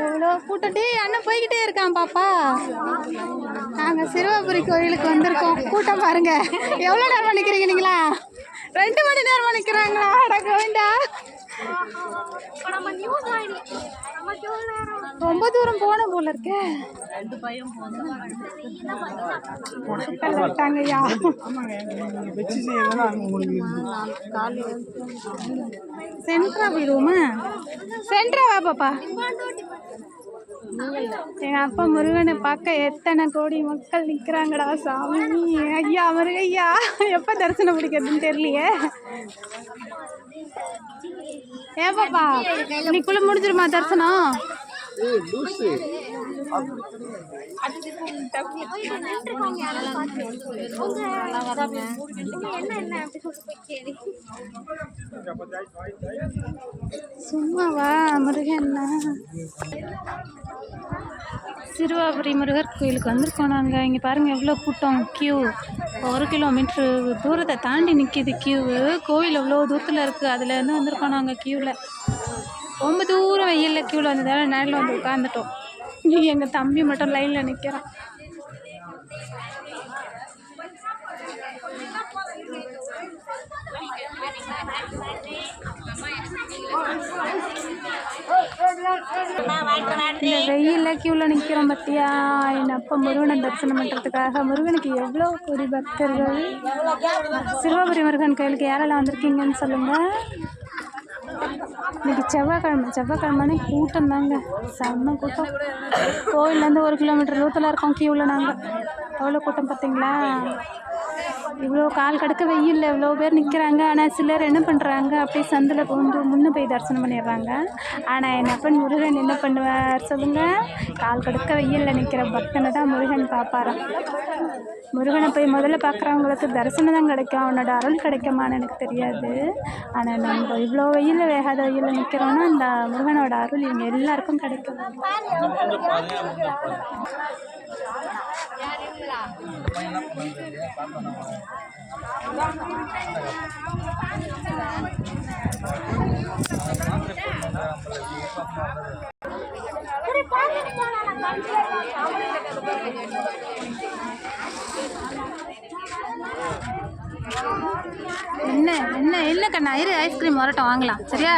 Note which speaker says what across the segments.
Speaker 1: எவ்வளோ அண்ணன் போய்கிட்டே இருக்கான் பாப்பா. நாங்கள் சிறுவாபுரி கோயிலுக்கு வந்திருக்கோம். கூட்டம் பாருங்க. எவ்வளோ நேரம் நிற்கிறீங்க நீங்களா? ரெண்டு மணி நேரம் நிற்கிறாங்களா அட கோவிந்தா. ரொம்ப தூரம் போன போல இருக்கேன் விட்டாங்கய்யா. சென்ட்ரா போயிடுவோமா சென்ட்ரா வா பாப்பா. எங்க அப்பா முருகனை பார்க்க எத்தனை கோடி மக்கள் நிக்கிறாங்கடா சாமி. ஐயா முருகையா எப்ப தரிசனம் பிடிக்கிறதுன்னு தெரியலையே. ஏன் பாப்பா? இன்னைக்குள்ள முடிஞ்சிருமா தரிசனம்? சும்மாவா முருகன்னா சிறுவாபுரி முருகர் கோயிலுக்கு வந்திருக்கோம் நாங்கள் இங்கே பாருங்கள் எவ்வளோ கூட்டம் க்யூ ஒரு கிலோமீட்ரு தூரத்தை தாண்டி நிற்கிது கியூவு கோயில் எவ்வளோ தூரத்தில் இருக்குது அதுலேருந்து வந்திருக்கோம் நாங்கள் க்யூவில் ரொம்ப தூரம் வெயிலில் க்யூவில் வந்ததால நேரில் வந்து உட்காந்துட்டோம் எங்கள் தம்பி மட்டும் லைனில் நிற்கிறான் இந்த வெயிலில் க்யூவில் நிற்கிறோம் பார்த்தியா என் அப்பா முருகனை தரிசனம் பண்ணுறதுக்காக முருகனுக்கு எவ்வளோ கோடி பக்தர்கள். சிறுவபுரி முருகன் கோயிலுக்கு யாரெல்லாம் வந்திருக்கீங்கன்னு சொல்லுங்கள் இன்னைக்கு செவ்வாய்க்கிழமை செவ்வாய்க்கிழமைனே கூட்டம் தாங்க. செம்ம கூட்டம். கோயிலேருந்து ஒரு கிலோமீட்டர் தூரத்தில் இருக்கோம் க்யூவில் நாங்கள் எவ்வளோ கூட்டம் பார்த்தீங்களா இவ்வளோ கால் கடக்க வெயில்ல இவ்வளோ பேர் நிற்கிறாங்க ஆனால் சிலர் என்ன பண்ணுறாங்க அப்படியே சந்தில் பூந்து முன்னே போய் தரிசனம் பண்ணிடுறாங்க. ஆனால் என் அப்பன் முருகன் என்ன பண்ணுவார் சொல்லுங்கள் கால் கடக்க வெயில்ல நிற்கிற பக்தனை தான் முருகன் பார்ப்பாராம். முருகனை போய் முதல்ல பார்க்குறவங்களுக்கு தரிசனம் தான் கிடைக்கும். அவனோட அருள் கிடைக்குமான்னு எனக்கு தெரியாது. ஆனால் நம்ம இவ்வளோ வெயிலில் வேகாத வெயிலில் நிற்கிறோன்னா அந்த முருகனோட அருள் இவங்க எல்லாருக்கும் கிடைக்கும். என்ன என்ன இல்லை கண்ணா இரு ஐஸ்கிரீம் வரட்டும் வாங்கலாம் சரியா?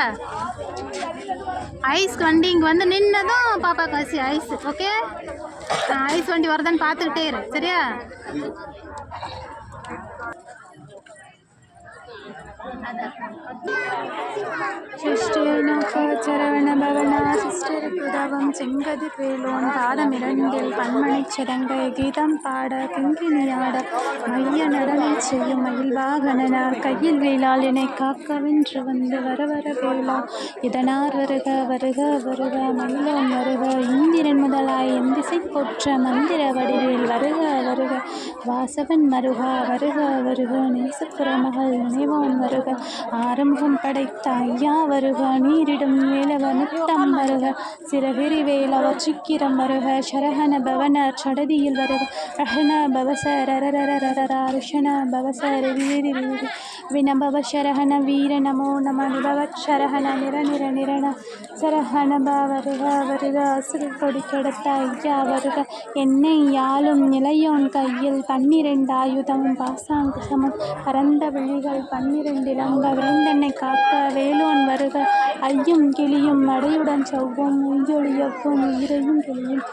Speaker 1: ஐஸ் வண்டி இங்கே வந்து நின்னதும் பாப்பா காசி ஐஸ் ஓகே ஐஸ் வண்டி வருதான்னு பார்த்துக்கிட்டே இரு சரியா? சரவண பவனா சிஸ்டர் புதவம் செங்கதி வேலோன் பாதமிரண்டில் பன்மணி சிறங்கை கீதம் பாட கிங்கினியாட மைய நடனை செய்யும் மயில் வாகனனார் கையில் வேளால் என்னை காக்கவென்று வந்து வர வர வேளா இதனார் வருக வருக வருக மயிலோன் வருக போற்ற மந்திர வடிவில் வருக வருக. வாசவன் மருகா வருக வருக. நேசப்புற மகள் நினைவான் வருக. ஆரம்பம் படைத்த ஐயா வருக. நீரிடும் வேலவனுத்தம் வருக. சிறகிரி வேலவ சிக்கிரம் வருக. சரஹன பவன சடதியில் வருக. ரஹன பவச ரரரரரரருஷன பவச ரவிரி வினபவ சரஹன வீர நமோ நம நிபவ சரஹன நிர நிர நிரண சரஹன ப வருக வருக கொடி கெடுத்த ஐயா வருக. என்னை யாழும் நிலையோன் கையில் பன்னிரண்டு ஆயுதமும் பாசாங்குசமும் பரந்த விழிகள் பன்னிரண்டிலங்க விரைந்தனை காக்க வேலோன் வருக. ஐயும் கிளியும் மடையுடன் செவ்வும் உய்யொழியவும் உயிரையும் கிளியும்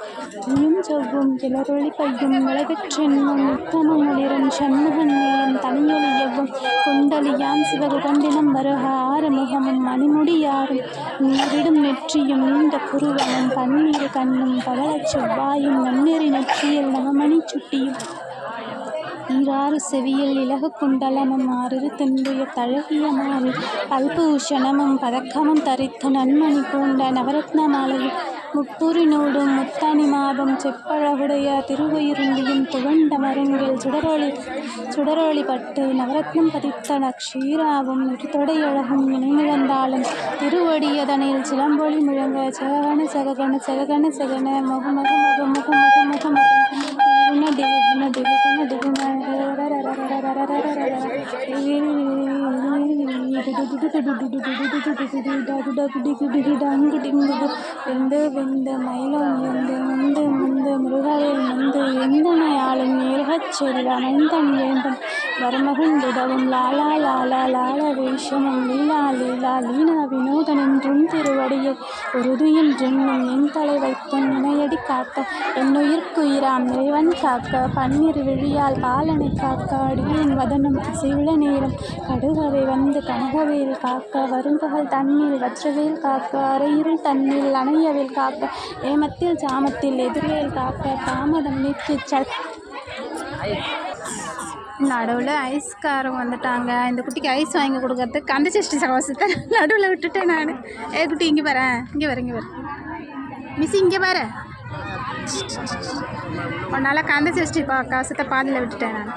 Speaker 1: நீயும் செவ்வும் கிளரொளி பையும் விளகற்றென்னும் உத்தமம் ஒளிரும் சண்முகன் தனியொழியவும் குண்டலியாம் சிவகு கொண்டினம் வருக. ஆறுமுகமும் மணிமுடியாரும் நீரிடும் நெற்றியும் நீண்ட குருவனும் பன்னீர் கண்ணும் பவளச் செவ்வாயும் நன்னெறி நெற்றியில் நவமணி சுட்டியும் ஈராறு செவியில் இலகு குண்டலமும் ஆறிரு திண்டுய தழகிய மாறி பல்பூஷணமும் பதக்கமும் தரித்த நன்மணி பூண்ட நவரத்ன மாலையும் முப்புரினோடும் முத்தாணி மாபம் செப்பழகுடைய திருவயிருந்தியும் துவண்ட மருங்கில் சுடரொளி சுடரொளி பட்டு நவரத்னம் பதித்த நக்ஷீராவும் இருதொடையழகும் இணைநிறந்தாலும் திருவடியதனில் சிலம்பொழி முழங்க சககன சககன சககன சகன முக முக முக முக முக முக முக திகுண திகுண திகுண திகுண வெந்து வெந்து மயிலும் வெந்து முந்து முந்து முருகவேல் முந்து நாயாலும் மிருகச் செல்ல எந்த வேண்டும் வரமகிழ்ந்திடவும் லாலா லாலா லால வேஷமும் லீலா லீலா லீனா வினோதனென்றும் திருவடியில் உறுதியின்றென்னும் என் தலை வைத்தும் நினையடி காக்க என்னுயிர்க்குயிராம் இறைவன் காக்க பன்னிரு விழியால் பாலனை காக்க அடியின் வதனம் அசைவுள நேரம் கடுகவை வந்து கனகவேல் காக்க வரும்பகல் தண்ணீர் வற்றவேல் காக்க அரையிருள் தண்ணீர் அணையவேல் காக்க ஏமத்தில் ஜாமத்தில் எதிர்வேல் காக்க தாமதம் நீக்கிச் ச நடுவில் ஐஸ்காரம் வந்துட்டாங்க. இந்த குட்டிக்கு ஐஸ் வாங்கி கொடுக்கறதுக்கு கந்த சஷ்டி சகவாசத்தை நடுவில் விட்டுட்டேன் நான். ஏ குட்டி இங்கே வரேன் இங்கே வரேன் இங்கே வரேன் மிஸ் இங்கே பாரு. உன்னால் கந்த சஷ்டி பா கவசத்தை பாதியில் விட்டுட்டேன் நான்.